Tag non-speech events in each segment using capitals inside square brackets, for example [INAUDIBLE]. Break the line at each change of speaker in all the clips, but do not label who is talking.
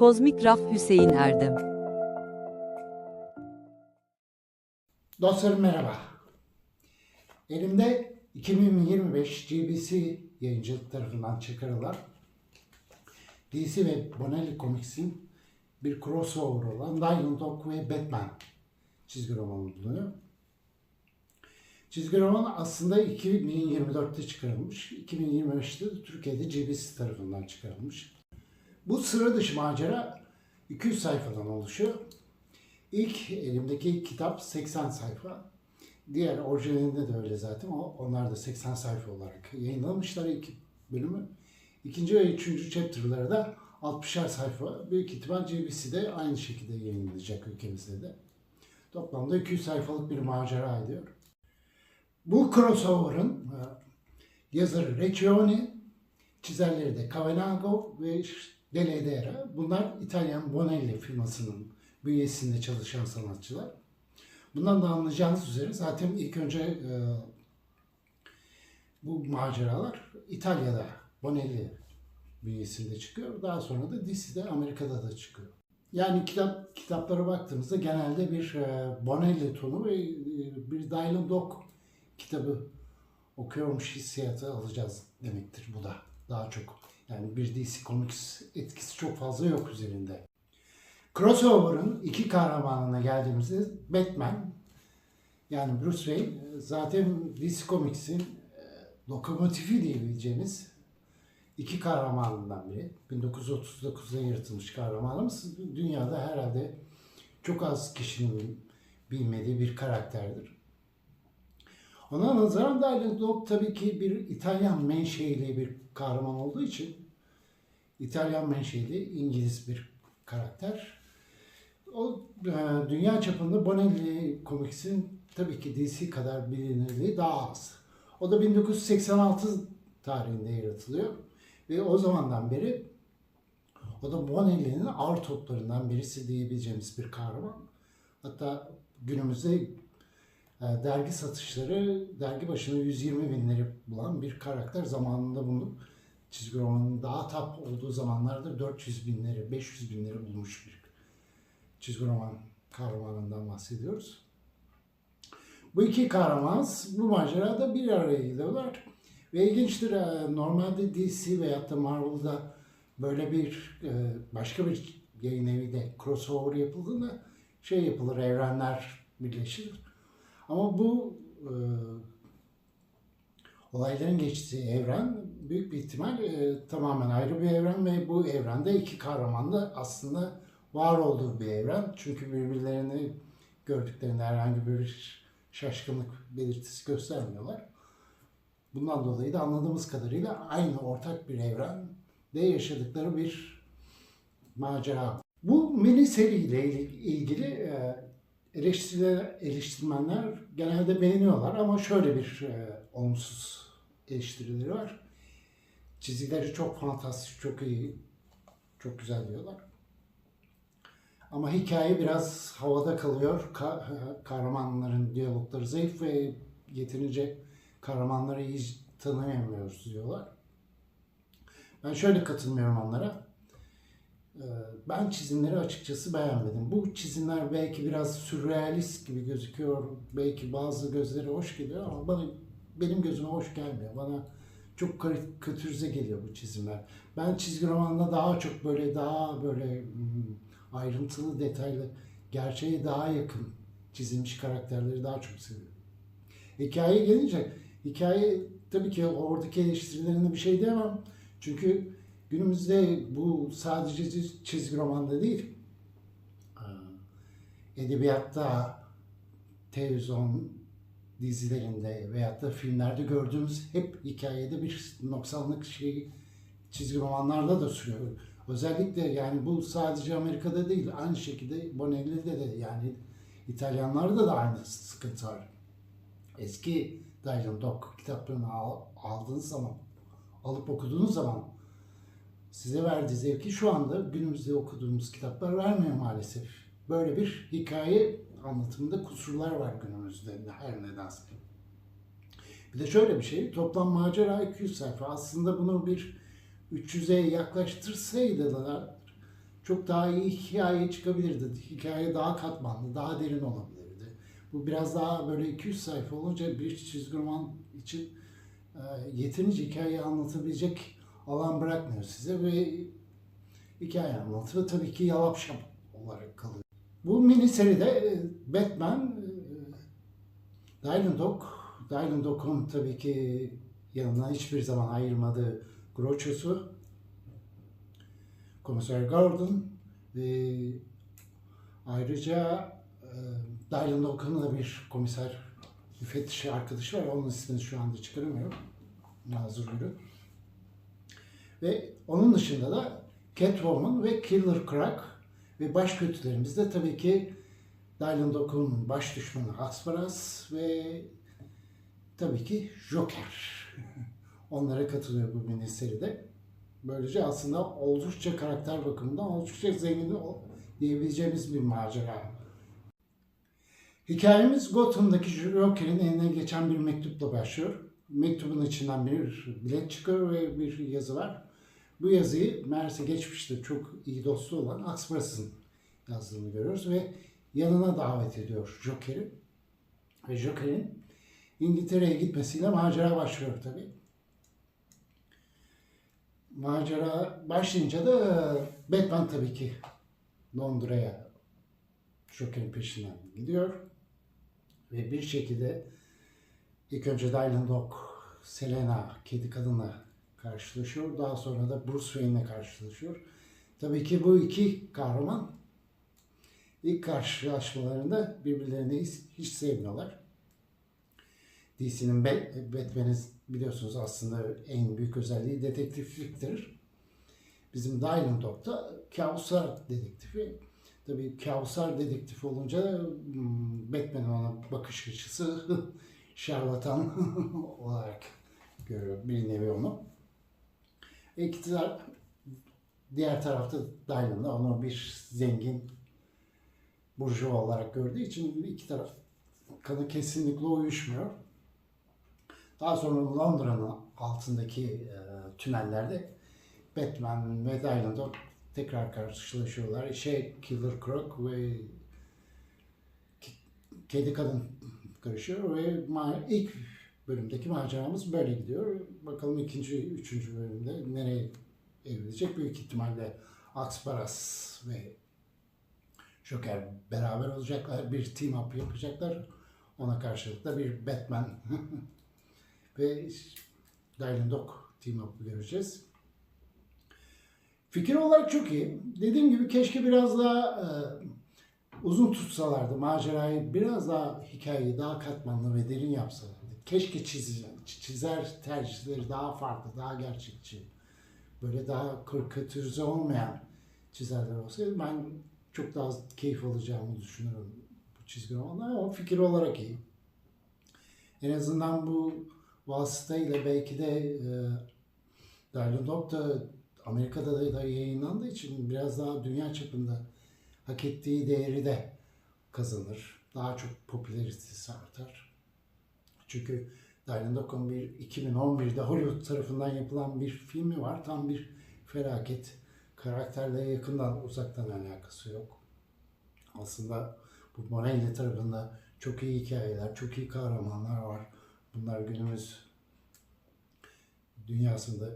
Kozmik Raf Hüseyin Erdem
Dostlarım merhaba. Elimde 2025 GBC yayıncılık tarafından çıkarılan DC ve Bonelli Comics'in bir crossover olan Diamond Dog ve Batman çizgi romanı bulunuyor. Çizgi roman aslında 2024'te çıkarılmış. 2025'te de Türkiye'de GBC tarafından çıkarılmış. Bu sıra dışı macera 200 sayfadan oluşuyor. İlk elimdeki kitap 80 sayfa. Diğer orijinalinde de öyle zaten. Onlar da 80 sayfa olarak yayınlamışlar ilk bölümü. İkinci ve üçüncü chapter'ları da 60'ar sayfa. Büyük ihtimal GBC'de aynı şekilde yayınlanacak ülkemizde de. Toplamda 200 sayfalık bir macera ediyor. Bu crossover'ın e, yazarı Recchioni, çizerleri de Cavenago ve Deledera. Bunlar İtalyan Bonelli firmasının bünyesinde çalışan sanatçılar. Bundan da anlayacağınız üzere zaten ilk önce e, bu maceralar İtalya'da Bonelli bünyesinde çıkıyor. Daha sonra da DC'de Amerika'da da çıkıyor. Yani kitap kitaplara baktığımızda genelde bir e, Bonelli tonu ve e, bir Dylan Dog kitabı okuyormuş hissiyatı alacağız demektir bu da daha çok. Yani bir DC Comics etkisi çok fazla yok üzerinde. Crossover'ın iki kahramanına geldiğimizde Batman yani Bruce Wayne zaten DC Comics'in e, lokomotifi diyebileceğimiz iki kahramanından biri. 1939'da yaratılmış kahramanımız. Dünyada herhalde çok az kişinin bilmediği bir karakterdir. Ona nazaran Dylan Dog tabii ki bir İtalyan menşeili bir kahraman olduğu için İtalyan menşeili İngiliz bir karakter. O e, dünya çapında Bonelli Comics'in tabii ki DC kadar bilinirliği daha az. O da 1986 tarihinde yaratılıyor. Ve o zamandan beri o da Bonelli'nin ağır toplarından birisi diyebileceğimiz bir kahraman. Hatta günümüzde e, dergi satışları dergi başına 120 binleri bulan bir karakter zamanında bunu çizgi romanın daha tap olduğu zamanlarda 400 binleri, 500 binleri bulmuş bir çizgi roman kahramanından bahsediyoruz. Bu iki kahraman bu macerada bir araya geliyorlar. Ve ilginçtir e, normalde DC veyahut da Marvel'da böyle bir e, başka bir yayın eviyle crossover yapıldığında şey yapılır, evrenler birleşir. Ama bu e, olayların geçtiği evren büyük bir ihtimal e, tamamen ayrı bir evren ve bu evrende iki kahraman da aslında var olduğu bir evren. Çünkü birbirlerini gördüklerinde herhangi bir şaşkınlık belirtisi göstermiyorlar. Bundan dolayı da anladığımız kadarıyla aynı ortak bir evrende yaşadıkları bir macera. Bu mini seriyle ilgili e, eleştiriler, eleştirmenler genelde beğeniyorlar ama şöyle bir e, olumsuz eleştirileri var. Çizgileri çok fantastik, çok iyi, çok güzel diyorlar. Ama hikaye biraz havada kalıyor. Ka- kahramanların diyalogları zayıf ve yeterince kahramanları iyi tanıyamıyoruz diyorlar. Ben şöyle katılmıyorum onlara. Ee, Ben çizimleri açıkçası beğenmedim. Bu çizimler belki biraz sürrealist gibi gözüküyor. Belki bazı gözlere hoş geliyor ama bana benim gözüme hoş gelmiyor. Bana çok karikatürize geliyor bu çizimler. Ben çizgi romanda daha çok böyle daha böyle hmm, ayrıntılı, detaylı, gerçeğe daha yakın çizilmiş karakterleri daha çok seviyorum. Hikayeye gelince hikaye tabii ki oradaki eleştirilerine bir şey diyemem. Çünkü günümüzde bu sadece çiz- çizgi romanda değil, e, edebiyatta, televizyon dizilerinde veyahut da filmlerde gördüğümüz hep hikayede bir noksanlık şeyi çizgi romanlarda da sürüyor. Özellikle yani bu sadece Amerika'da değil, aynı şekilde Bonelli'de de yani İtalyanlarda da aynı sıkıntı var. Eski Dylan Dog kitaplarını al- aldığınız zaman, alıp okuduğunuz zaman size verdiği zevki şu anda günümüzde okuduğumuz kitaplar vermiyor maalesef. Böyle bir hikaye anlatımında kusurlar var günümüzde her nedense. Bir de şöyle bir şey, toplam macera 200 sayfa. Aslında bunu bir 300'e yaklaştırsaydılar çok daha iyi hikaye çıkabilirdi. Hikaye daha katmanlı, daha derin olabilirdi. Bu biraz daha böyle 200 sayfa olunca bir çizgi roman için e, yeterince hikayeyi anlatabilecek alan bırakmıyor size ve hikaye anlatımı tabii ki yalap şap olarak kalıyor. Bu mini seride e, Batman, e, Dylan Dog, Dylan Dog'un tabii ki yanından hiçbir zaman ayırmadığı Groucho'su, Komiser Gordon ve ayrıca e, Dylan Dog'un da bir komiser müfettiş arkadaşı var. Onun ismini şu anda çıkaramıyorum. Nazır Gülü. Ve onun dışında da Catwoman ve Killer Croc ve baş kötülerimiz de tabii ki Dylan Dog'un baş düşmanı Asparas ve tabii ki Joker. [LAUGHS] Onlara katılıyor bu mini seride. Böylece aslında oldukça karakter bakımından oldukça zengin diyebileceğimiz bir macera. Hikayemiz Gotham'daki Joker'in eline geçen bir mektupla başlıyor. Mektubun içinden bir bilet çıkıyor ve bir yazı var. Bu yazıyı meğerse geçmişte çok iyi dostu olan Asparas'ın yazdığını görüyoruz ve yanına davet ediyor Joker'i. Ve Joker'in İngiltere'ye gitmesiyle macera başlıyor tabii. Macera başlayınca da Batman tabii ki Londra'ya Joker'in peşinden gidiyor. Ve bir şekilde ilk önce Dylan Dog, Selena, kedi kadınla karşılaşıyor. Daha sonra da Bruce Wayne'le karşılaşıyor. Tabii ki bu iki kahraman ilk karşılaşmalarında birbirlerini hiç, sevmiyorlar. DC'nin Bat- Batman'i biliyorsunuz aslında en büyük özelliği detektifliktir. Bizim Dylan Dog da kabuslar dedektifi. Tabii kabuslar dedektif olunca hmm, Batman'in ona bakış açısı [LAUGHS] şarlatan [LAUGHS] olarak görüyor bir nevi onu. İktidar diğer tarafta Dylan da onu bir zengin burjuva olarak gördüğü için iki taraf kanı kesinlikle uyuşmuyor. Daha sonra Londra'nın altındaki e, tünellerde Batman ve Dog tekrar karşılaşıyorlar. Şey Killer Croc ve Kedi Kadın karışıyor ve ilk bölümdeki maceramız böyle gidiyor. Bakalım ikinci, üçüncü bölümde nereye evrilecek? Büyük ihtimalle Aksparas ve Joker beraber olacaklar. Bir team up yapacaklar. Ona karşılık da bir Batman [LAUGHS] ve Dylan Dog team up'ı göreceğiz. Fikir olarak çok iyi. Dediğim gibi keşke biraz daha e, uzun tutsalardı macerayı, biraz daha hikayeyi daha katmanlı ve derin yapsalardı. Keşke çizici, çizer tercihleri daha farklı, daha gerçekçi, böyle daha karikatürize olmayan çizerler olsaydı ben çok daha keyif alacağımı düşünüyorum bu çizgi romanlar ama fikir olarak iyi. En azından bu vasıtayla belki de e, Dog da Amerika'da da, da yayınlandığı için biraz daha dünya çapında hak ettiği değeri de kazanır. Daha çok popülaritesi artar. Çünkü Dylan Dog'un bir 2011'de Hollywood tarafından yapılan bir filmi var. Tam bir felaket. Karakterle yakından uzaktan alakası yok. Aslında bu Morelli tarafında çok iyi hikayeler, çok iyi kahramanlar var. Bunlar günümüz dünyasında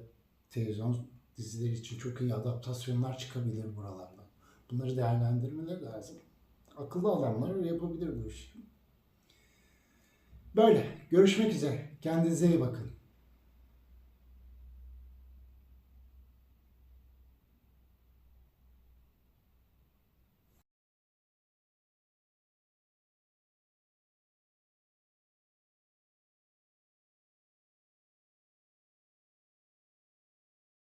televizyon dizileri için çok iyi adaptasyonlar çıkabilir buralardan. Bunları değerlendirmeleri lazım. Akıllı adamlar yapabilir bu işi. Böyle. Görüşmek üzere. Kendinize iyi bakın.